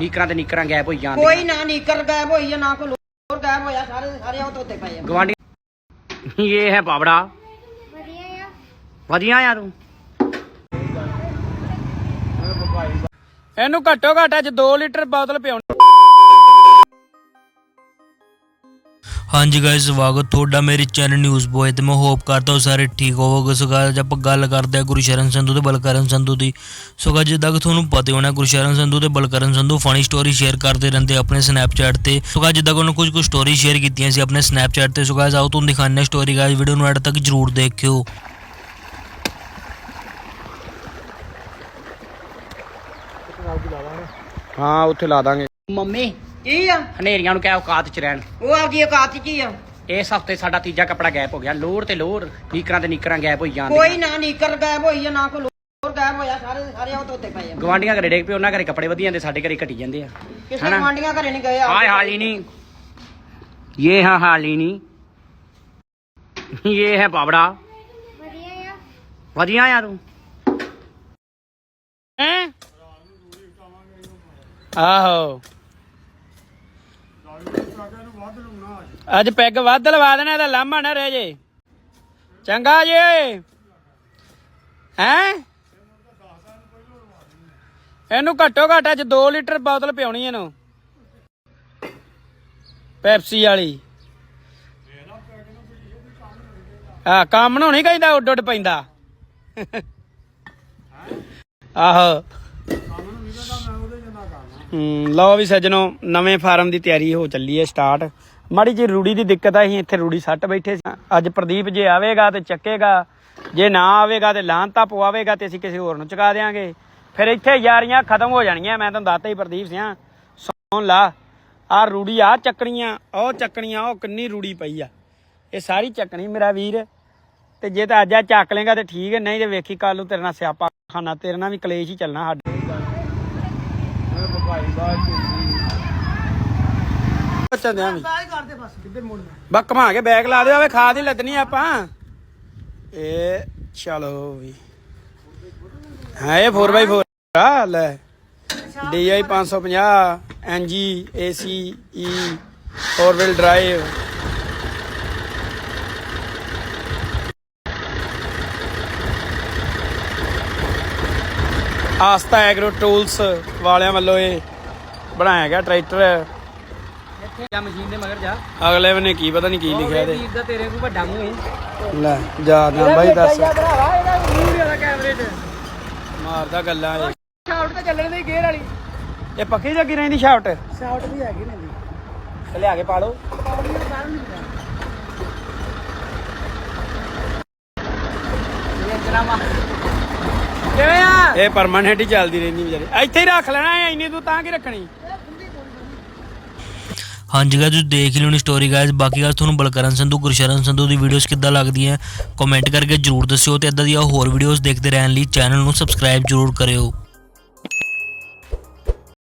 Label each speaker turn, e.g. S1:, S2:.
S1: ਨੀਕਰਾਂ ਤੇ ਨੀਕਰਾਂ ਗੈਪ ਹੋਈ ਜਾਂਦੀਆਂ।
S2: ਕੋਈ ਨਾ ਨੀਕਰ ਗਾਇਬ ਹੋਈ ਆ ਨਾ ਕੋਈ ਲੋਰ ਗਾਇਬ ਹੋਇਆ ਸਾਰੇ ਸਾਰੇ ਉਹ ਧੋਤੇ ਪਏ ਆ।
S1: ਗਵਾਂਢੀ ਇਹ ਹੈ ਪਾਵੜਾ ਵਧੀਆ ਆ। ਤੂੰ? ਇਹਨੂੰ ਘੱਟੋ ਘੱਟ ਅੱਜ 2 ਲੀਟਰ ਬੋਤਲ ਪਿਆਉਣੀ।
S3: ਹਾਂਜੀ ਗਾਇਸ ਸਵਾਗਤ ਤੁਹਾਡਾ ਮੇਰੇ ਚੈਨਲ ਨਿਊਜ਼ ਬੋਏ ਤੇ। ਮੈਂ ਹੋਪ ਕਰਦਾ ਹਾਂ ਸਾਰੇ ਠੀਕ ਹੋਵੋਗੇ। ਸੋ guys, ਆਪਾਂ ਗੱਲ ਕਰਦੇ ਹਾਂ ਗੁਰਸ਼ਰਨ ਸੰਧੂ ਤੇ ਬਲਕਰਨ ਸੰਧੂ ਦੀ। ਸੋ guys, ਜਿੱਦਾਂ ਕਿ ਤੁਹਾਨੂੰ ਪਤਾ ਹੋਣਾ ਗੁਰਸ਼ਰਨ ਸੰਧੂ ਤੇ Balkaran Sandhu funny story share ਕਰਦੇ ਰਹਿੰਦੇ ਆਪਣੇ ਸਨੈਪਚੈਟ ਤੇ। ਸੋ guys, ਜਿੱਦਾਂ ਕਿ ਉਹਨਾਂ ਕੁਝ ਕੁ ਸਟੋਰੀ ਸ਼ੇਅਰ ਕੀਤੀਆਂ ਸੀ ਆਪਣੇ ਸਨੈਪਚੈਟ ਤੇ। ਸੋ guys, ਆਓ ਤੁਹਾਨੂੰ ਦਿਖਾਉਂਦੇ ਸਟੋਰੀ ਗਾਇਸ ਵੀਡੀਓ ਨੂੰ ਐਡ ਤੱਕ ਜਰੂਰ ਦੇਖਿਓ।
S1: ਹਾਂ ਉੱਥੇ ਲਾ ਦਾਂਗੇ। ਮੰਮੀ
S2: ਕੀ ਆ?
S1: ਹਨੇਰੀਆਂ ਨੂੰ ਕਹਿ ਔਕਾਤ ਚ ਰਹਿਣ।
S2: ਉਹ ਆਪਦੀ ਔਕਾਤ ਕੀ ਆ?
S1: ਇਸ ਹਫ਼ਤੇ ਸਾਡਾ ਤੀਜਾ ਕਪੜਾ ਗਾਇਬ ਹੋ ਗਿਆ। ਲੋਰ ਤੇ ਲੋਰ ਨੀਕਰਾਂ ਤੇ ਨੀਕਰਾਂ ਗਾਇਬ ਹੋਈ ਜਾਂਦੇ
S2: ਕੋਈ ਨਾ ਨੀਕਰ ਗਾਇਬ ਹੋਈ ਆ ਨਾ ਕੋਈ ਲੋਰ ਗਾਇਬ ਹੋਇਆ ਸਾਰੇ ਸਾਰੇ ਉਹ ਧੋਤੇ ਪਏ ਆ।
S1: ਗਵਾਂਡੀਆਂ ਘਰੇ ਡੇਕ ਪਏ ਉਹਨਾਂ ਘਰੇ ਕੱਪੜੇ ਵਧੀਆ ਹੁੰਦੇ ਸਾਡੇ ਘਰੇ ਘਟੀ ਜਾਂਦੇ ਆ।
S2: ਕਿਸੇ
S1: ਹਨਾ?
S2: ਘਰੇ ਨਹੀਂ ਗਏ
S1: ਹਾਏ ਹਾਲੀ ਨਹੀਂ। ਇਹ ਹਾਂ ਹਾਲੀ ਨਹੀਂ। ਇਹ ਹੈ ਪਾਵੜਾ ਵਧੀਆ ਆ ਤੂੰ? ਹੈਂ? ਆਹੋ। ਅੱਜ ਪੈਗ ਵੱਧ ਲਵਾ ਦੇਣਾ, ਇਹਦਾ ਲਾਮਾ ਨਾ ਰਹਿ ਜੇ। ਚੰਗਾ ਜੇ। ਹੈਂ? ਇਹਨੂੰ ਘੱਟੋ ਘੱਟ ਅੱਜ 2 ਲੀਟਰ ਬੋਤਲ ਪਿਉਣੀ ਇਹਨੂੰ। ਪੈਪਸੀ ਵਾਲੀ। ਆ ਕੰਮ ਨੂੰ ਨਹੀਂ ਕਹਿੰਦਾ ਉੱਡ ਉੱਡ ਪੈਂਦਾ। ਆਹੋ। ਹੂੰ ਲਓ ਵੀ ਸੱਜਣੋ, ਨਵੇਂ ਫਾਰਮ ਦੀ ਤਿਆਰੀ ਹੋ ਚੱਲੀ ਹੈ ਸਟਾਰਟ ਮਾੜੀ ਜੀ ਰੂੜੀ ਦੀ ਦਿੱਕਤ ਆ, ਅਸੀਂ ਇੱਥੇ ਰੂੜੀ ਸੱਟ ਬੈਠੇ ਸੀ। ਅੱਜ ਪ੍ਰਦੀਪ ਜੇ ਆਵੇਗਾ ਤੇ ਚੱਕੇਗਾ, ਜੇ ਨਾ ਆਵੇਗਾ ਤੇ ਲਾਂਤਾ ਪਵਾਵੇਗਾ ਤੇ ਅਸੀਂ ਕਿਸੇ ਹੋਰ ਨੂੰ ਚੁਕਾ ਦੇਾਂਗੇ ਫਿਰ ਇੱਥੇ ਯਾਰੀਆਂ ਖਤਮ ਹੋ ਜਾਣੀਆਂ, ਮੈਂ ਤੁਹਾਨੂੰ ਦੱਸਤਾ ਹੀ ਪ੍ਰਦੀਪ ਸਿਆ। ਸੁਣ ਲਾ ਆ ਰੂੜੀ ਆ ਚੱਕਣੀਆਂ, ਉਹ ਚੱਕਣੀਆਂ, ਉਹ ਕਿੰਨੀ ਰੂੜੀ ਪਈ ਆ। ਇਹ ਸਾਰੀ ਚੱਕਣੀ ਮੇਰਾ ਵੀਰ, ਤੇ ਜੇ ਤਾਂ ਅੱਜ ਆ ਚੱਕ ਲੇਗਾ ਤੇ ਠੀਕ ਹੈ, ਨਹੀਂ ਤੇ ਵੇਖੀ ਕੱਲ ਨੂੰ ਤੇਰੇ ਨਾਲ ਸਿਆਪਾ ਖਾਨਾ ਤੇਰੇ ਨਾਲ ਵੀ ਕਲੇਸ਼ ਹੀ ਚੱਲਣਾ ਸਾਡੇ। ਬੱਚਾ ਦੇ ਆਵੀਂ।
S2: ਕਰਦੇ ਬਸ ਕਿੱਧਰ ਮੁੜਨਾ
S1: ਬਾ ਘਮਾ ਕੇ ਬੈਗ ਲਾ ਦੇ ਆਵੇ ਖਾਦ ਹੀ ਲੱਦਣੀ ਆਪਾਂ। ਇਹ ਚਲੋ ਵੀ। ਹਾਂ ਇਹ 4x4 ਆ ਲੈ। DI 550 NG AC E 4 wheel drive Aasta agro tools ਵਾਲਿਆਂ ਵੱਲੋਂ ਇਹ ਬਣਾਇਆ ਗਿਆ ਟਰੈਕਟਰ ਇੱਥੇ ਜਾ ਮਸ਼ੀਨ ਦੇ ਮਗਰ ਜਾ। ਅਗਲੇ ਨੇ ਕੀ ਪਤਾ ਨਹੀਂ ਕੀ ਲਿਖਿਆ ਇਹਦੇ
S2: ਵੀਰ ਦਾ ਤੇਰੇ ਕੋ ਵੱਡਾ ਮੂੰਹ ਹੈ।
S1: ਲੈ ਜਾ ਨਾ ਬਾਈ ਦੱਸ।
S2: ਭਰਾਵਾ ਇਹਦਾ ਮੂੰਹ ਵਾਲਾ ਕੈਮਰੇ 'ਚ
S1: ਮਾਰਦਾ ਗੱਲਾਂ ਇਹ।
S2: ਸ਼ਾਟ ਤੇ ਚੱਲਣ ਦੀ ਗੇਅਰ ਵਾਲੀ।
S1: ਇਹ ਪੱਕੀ ਜੱਗੀ ਰਹਿੰਦੀ ਸ਼ਾਫਟ
S2: ਸ਼ਾਟ ਵੀ ਹੈਗੀ ਨੇ ਦੀ
S1: ਲਿਆ ਕੇ ਪਾ ਲਓ।
S2: ਕਿਵੇਂ ਆ?
S1: ਇਹ ਪਰਮਾਨੈਂਟ ਹੀ ਚੱਲਦੀ ਰਹਿੰਦੀ ਵਿਚਾਰੀ। ਇੱਥੇ ਹੀ ਰੱਖ ਲੈਣਾ ਹੈ ਇੰਨੀ ਤੂੰ ਤਾਂ ਕੀ ਰੱਖਣੀ?
S3: ਹਾਂਜੀ ਗਾਇਸ ਤੁਸੀਂ ਦੇਖ ਹੀ ਲਿਓਣੀ ਸਟੋਰੀ ਗਾਇਸ ਬਾਕੀ ਗੱਲ ਤੁਹਾਨੂੰ ਬਲਕਰਨ ਸੰਧੂ ਗੁਰਸ਼ਰਨ ਸੰਧੂ ਦੀ ਵੀਡੀਓਜ਼ ਕਿੱਦਾਂ ਲੱਗਦੀਆਂ ਕਮੈਂਟ ਕਰਕੇ ਜਰੂਰ ਦੱਸਿਓ ਤੇ ਇਦਾਂ ਦੀਆਂ ਹੋਰ ਵੀਡੀਓਜ਼ ਦੇਖਦੇ ਰਹਿਣ ਲਈ ਚੈਨਲ ਨੂੰ ਸਬਸਕ੍ਰਾਈਬ ਜਰੂਰ ਕਰਿਓ।